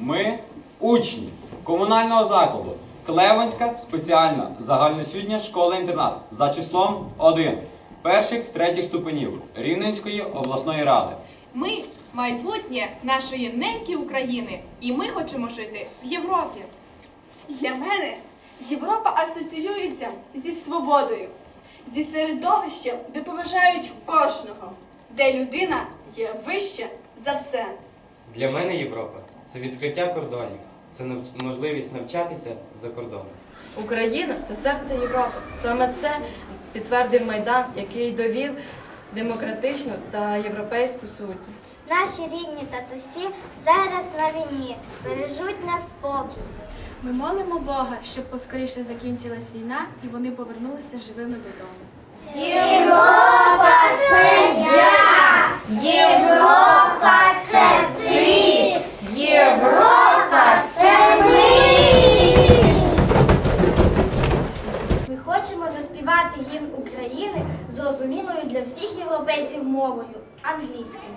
Ми учні комунального закладу Клеванська спеціальна загальноосвітня школа-інтернат за числом 1 перших третіх ступенів Рівненської обласної ради. Ми майбутнє нашої неньки України, і ми хочемо жити в Європі. Для мене Європа асоціюється зі свободою, зі середовищем, де поважають кожного, де людина є вище за все. Для мене Європа це відкриття кордонів, це можливість навчатися за кордоном. Україна це серце Європи. Саме це підтвердив Майдан, який довів демократичну та європейську сутність. Наші рідні татусі зараз на війні бережуть нас спокій. Ми молимо Бога, щоб поскоріше закінчилась війна і вони повернулися живими додому. хочемо заспівати гімн України зрозумілою для всіх європейців мовою англійською.